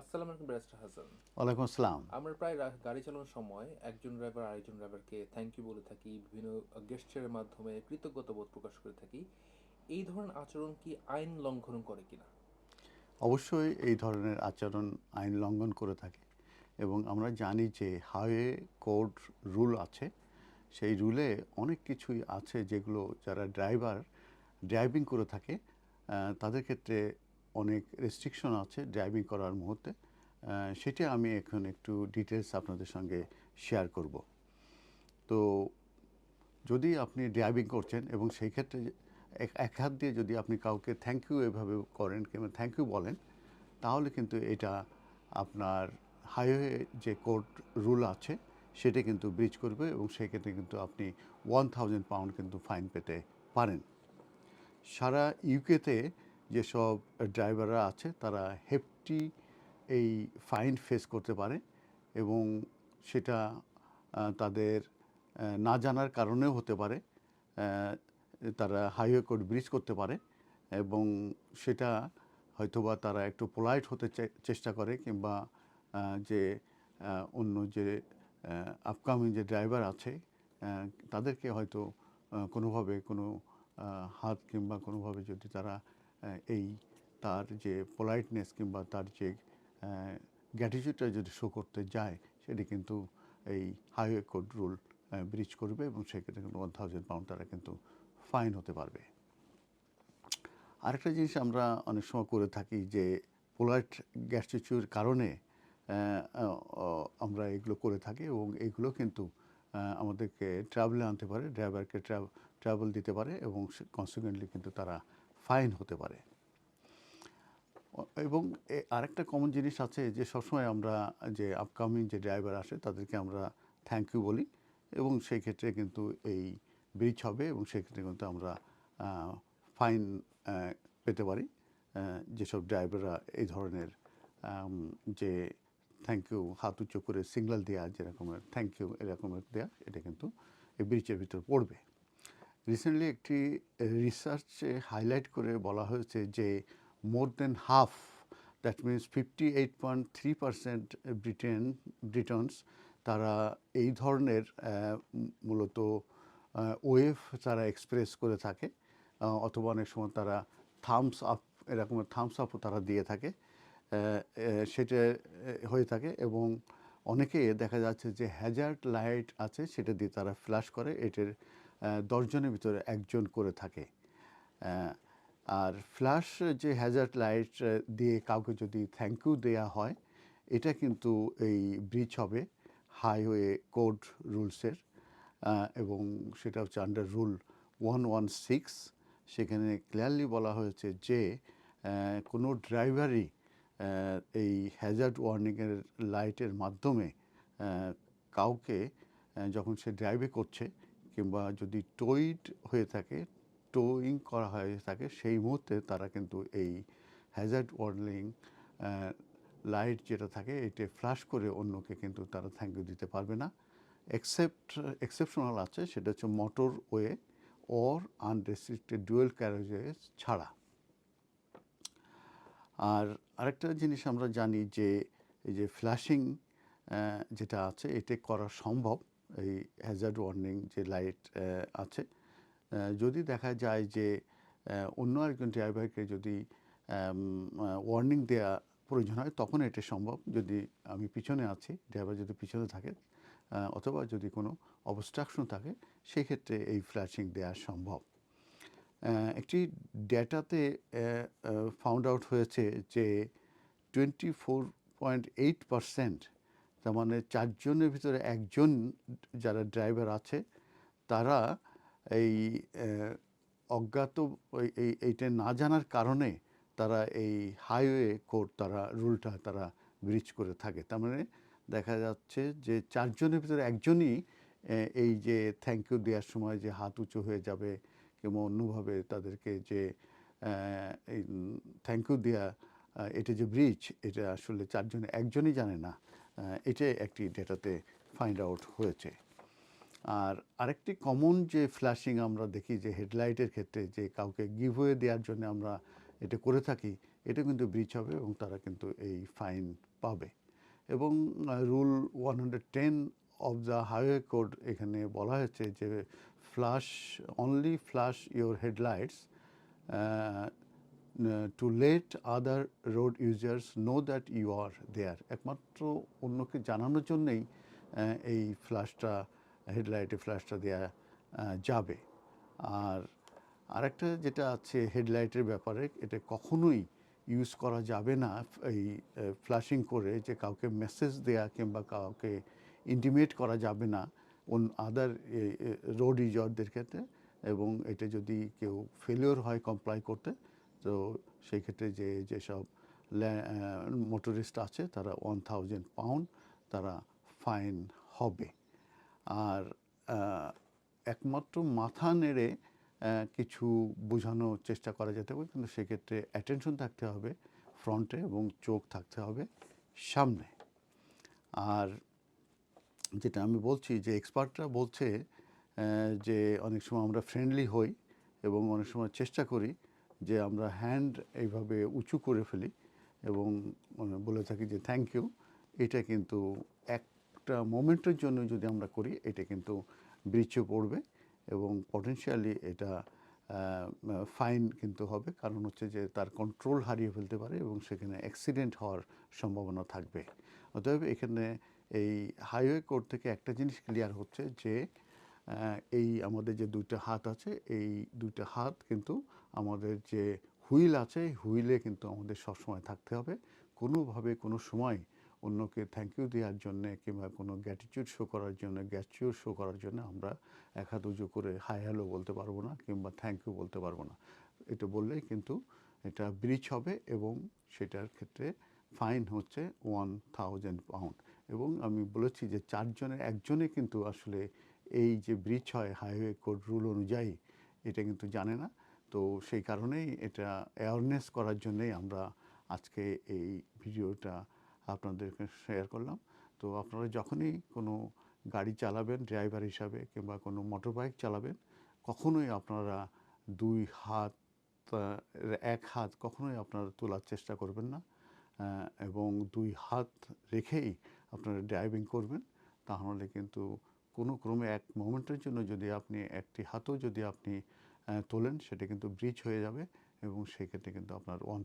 আসসালামু আলাইকুম ব্যারিস্টার হাসান। ওয়ালাইকুম আসসালাম। আমরা প্রায় গাড়ি চালানোর সময় একজন ড্রাইভার আরেকজন ড্রাইভারকে থ্যাংক ইউ বলে থাকি বিভিন্ন গেস্টারের মাধ্যমে কৃতজ্ঞতা বোধ প্রকাশ করে থাকি। এই ধরনের আচরণ কি আইন লঙ্ঘন করে কিনা? অবশ্যই এই ধরনের আচরণ আইন লঙ্ঘন করে থাকে এবং আমরা জানি যে হাইওয়ে কোড রুল আছে। সেই রুলে অনেক কিছুই আছে যেগুলো যারা ড্রাইভার ড্রাইভিং করে থাকে তাদের ক্ষেত্রে অনেক রেস্ট্রিকশন আছে ড্রাইভিং করার মুহূর্তে। সেটা আমি এখন একটু ডিটেলস আপনাদের সঙ্গে শেয়ার করব। তো যদি আপনি ড্রাইভিং করছেন এবং সেই ক্ষেত্রে এক- হাত দিয়ে যদি আপনি কাউকে থ্যাংক ইউ এভাবে করেন কিংবা থ্যাংক ইউ বলেন, তাহলে কিন্তু এটা আপনার হাইওয়ে যে কোর্ট রুল আছে, সেটা কিন্তু ব্রিজ করবে এবং সেক্ষেত্রে কিন্তু আপনি ওয়ান থাউজেন্ড পাউন্ড কিন্তু ফাইন পেতে পারেন। সারা ইউকেতে যেসব ড্রাইভাররা আছে, তারা হেফটি এই ফাইন ফেস করতে পারে এবং সেটা তাদের না জানার কারণেও হতে পারে তারা হাইওয়ে কোড ব্রিজ করতে পারে এবং সেটা হয়তোবা তারা একটু পোলাইট হতে চেষ্টা করে কিংবা যে অন্য যে আপকামিং যে ড্রাইভার আছে তাদেরকে হয়তো কোনোভাবে কোনো হাত কিংবা কোনোভাবে যদি তারা এই তার যে পোলাইটনেস কিংবা তার যে গ্র্যাটিচিউডটা যদি শো করতে যায়, সেটি কিন্তু এই হাইওয়ে কোড রুল ব্রিজ করবে এবং সেক্ষেত্রে কিন্তু ওয়ান থাউজেন্ড পাউন্ড তারা কিন্তু ফাইন হতে পারবে। আরেকটা জিনিস আমরা অনেক সময় করে থাকি যে পোলাইট গ্যাস্ট্রিচুর কারণে আমরা এগুলো করে থাকি এবং এগুলো কিন্তু আমাদেরকে ট্রাভেলে আনতে পারে ড্রাইভারকে ট্রাভেল দিতে পারে এবং কনসিকুয়েন্টলি কিন্তু তারা ফাইন হতে পারে। এবং আরেকটা কমন জিনিস আছে যে সবসময় আমরা যে আপকামিং যে ড্রাইভার আসে তাদেরকে আমরা থ্যাংক ইউ বলি এবং সেই ক্ষেত্রে কিন্তু এই ব্রিজ হবে এবং সেক্ষেত্রে কিন্তু আমরা ফাইন পেতে পারি। যেসব ড্রাইভাররা এই ধরনের যে থ্যাংক ইউ হাত উঁচু করে সিগন্যাল দেওয়া যেরকমের থ্যাংক ইউ এরকমের দেওয়া এটা কিন্তু এই ব্রিজের ভিতর পড়বে। রিসেন্টলি একটি রিসার্চে হাইলাইট করে বলা হয়েছে যে more than half that means fifty eight point three percent Britain Britons তারা এই ধরনের মূলত ওয়েভ তারা এক্সপ্রেস করে থাকে অথবা অনেক সময় তারা থামস আপ এরকমের থামস আপও তারা দিয়ে থাকে সেটা হয়ে থাকে এবং অনেকে দেখা যাচ্ছে যে হ্যাজার্ড লাইট আছে সেটা দিয়ে তারা ফ্ল্যাশ করে, এটার দশজনের ভিতরে একজন করে থাকে। আর ফ্ল্যাশ যে হ্যাজার্ড লাইট দিয়ে কাউকে যদি থ্যাংক ইউ দেওয়া হয়, এটা কিন্তু এই ব্রিজ হবে হাইওয়ে কোড রুলসের এবং সেটা হচ্ছে under rule one one six সেখানে ক্লিয়ারলি বলা হয়েছে যে কোনো ড্রাইভারই এই হ্যাজার্ড ওয়ার্নিংয়ের লাইটের মাধ্যমে কাউকে যখন সে ড্রাইভে করছে কিংবা যদি টইড হয়ে থাকে টোয়িং করা হয়ে থাকে, সেই মুহূর্তে তারা কিন্তু এই হ্যাজার্ড ওয়ার্নিং লাইট যেটা থাকে এটা ফ্ল্যাশ করে অন্যকে কিন্তু তারা থ্যাংক ইউ দিতে পারবে না। এক্সেপ্ট এক্সেপশনাল আছে, সেটা হচ্ছে motorway or unrestricted dual carriages ছাড়া। আর আরেকটা জিনিস আমরা জানি যে, এই যে ফ্ল্যাশিং যেটা আছে এটা করা সম্ভব। এই হ্যাজার্ড ওয়ার্নিং যে লাইট আছে। যদি দেখা যায় যে অন্য একজন ড্রাইভারকে যদি ওয়ার্নিং দেওয়া প্রয়োজন হয়, তখন এটা সম্ভব। যদি আমি পিছনে আছি ড্রাইভার যদি পিছনে থাকে অথবা যদি কোনো অবস্ট্রাকশন থাকে, সেক্ষেত্রে এই ফ্ল্যাশিং দেওয়া সম্ভব। একটি ডেটাতে ফাউন্ড আউট হয়েছে যে twenty four point eight percent তার মানে চারজনের ভিতরে একজন যারা ড্রাইভার আছে, তারা এই অজ্ঞাত এইটা না জানার কারণে তারা এই হাইওয়ে কোড তারা রুলটা তারা ব্রিজ করে থাকে। তার মানে দেখা যাচ্ছে যে চারজনের ভিতরে একজনই এই যে থ্যাংক ইউ দেওয়ার সময় যে হাত উঁচু হয়ে যাবে কিংবা অন্যভাবে তাদেরকে যে এই থ্যাংক ইউ দেওয়া এটা যে ব্রিজ এটা আসলে চারজনে, একজনই জানে না। এটা একটি ডেটাতে ফাইন্ড আউট হয়েছে। আর আরেকটি কমন যে ফ্ল্যাশিং আমরা দেখি, যে হেডলাইটের ক্ষেত্রে যে কাউকে গিভ গিভওয়ে দেওয়ার জন্য আমরা এটা করে থাকি, এটা কিন্তু ব্রিচ হবে এবং তারা কিন্তু এই ফাইন পাবে। এবং rule one hundred ten of the highway code এখানে বলা হয়েছে যে flash only flash your headlights to let other road users know that you are there একমাত্র অন্যকে জানানোর জন্যেই এই ফ্ল্যাশটা হেডলাইটে ফ্ল্যাশটা দেওয়া যাবে। আর আরেকটা যেটা আছে হেডলাইটের ব্যাপারে, এটা কখনোই ইউজ করা যাবে না, এই ফ্ল্যাশিং করে যে কাউকে মেসেজ দেয়া কিংবা কাউকে ইন্টিমেট করা যাবে না আদার রোড ইউজারদের ক্ষেত্রে। এবং এটা যদি কেউ ফেলিওর হয় কমপ্লাই করতে তো সেই ক্ষেত্রে যে যেসব মোটরিস্ট আছে, তারা ওয়ান থাউজেন্ড পাউন্ড তারা ফাইন হবে। আর একমাত্র মাথা নেড়ে কিছু বোঝানোর চেষ্টা করা যেতে পারে, কিন্তু সেক্ষেত্রে অ্যাটেনশন থাকতে হবে ফ্রন্টে এবং চোখ থাকতে হবে সামনে। আর যেটা আমি বলছি যে এক্সপার্টরা বলছে যে অনেক সময় আমরা ফ্রেন্ডলি হই এবং অনেক সময় চেষ্টা করি যে আমরা হ্যান্ড এইভাবে উঁচু করে ফেলি এবং মানে বলে থাকি যে থ্যাংক ইউ এটা কিন্তু একটা মোমেন্টের জন্য যদি আমরা করি, এটা কিন্তু ব্রিচে পড়বে এবং পটেনশিয়ালি এটা ফাইন কিন্তু হবে। কারণ হচ্ছে যে তার কন্ট্রোল হারিয়ে ফেলতে পারে এবং সেখানে অ্যাক্সিডেন্ট হওয়ার সম্ভাবনা থাকবে। অতএব এখানে এই হাইওয়ে কোড থেকে একটা জিনিস ক্লিয়ার হচ্ছে যে এই আমাদের যে দুইটা হাত আছে, এই দুইটা হাত কিন্তু আমাদের যে হুইল আছে হুইলে কিন্তু আমাদের সবসময় থাকতে হবে। কোনোভাবে, কোনো সময় অন্যকে থ্যাংক ইউ দেওয়ার জন্যে কিংবা কোনো গ্র্যাটিটিউড শো করার জন্য গ্র্যাটিটিউড শো করার জন্য আমরা এক হাত উঁচু করে হাই হ্যালো বলতে পারব না কিংবা থ্যাংক ইউ বলতে পারব না। এটা বললেই কিন্তু এটা ব্রিচ হবে এবং সেটার ক্ষেত্রে ফাইন হচ্ছে ওয়ান থাউজেন্ড পাউন্ড এবং আমি বলেছি যে চারজনের, একজনে কিন্তু আসলে এই যে ব্রিচ হয় হাইওয়ে কোড রুল অনুযায়ী, এটা কিন্তু জানে না। তো সেই কারণেই এটা অ্যাওয়ারনেস করার জন্যই আমরা আজকে এই ভিডিওটা আপনাদেরকে শেয়ার করলাম। তো আপনারা যখনই কোনো গাড়ি চালাবেন ড্রাইভার হিসাবে কিংবা কোনো মোটর বাইক চালাবেন, কখনোই আপনারা দুই হাত এক হাত কখনোই আপনারা তোলার চেষ্টা করবেন না এবং দুই হাত রেখেই আপনারা ড্রাইভিং করবেন। তাহলে কিন্তু কোনো ক্রমে এক মোমেন্টের জন্য যদি আপনি একটি হাতও যদি আপনি তোলেন সেটা কিন্তু ব্রিজ হয়ে যাবে এবং সেক্ষেত্রে কিন্তু আপনার ওয়ান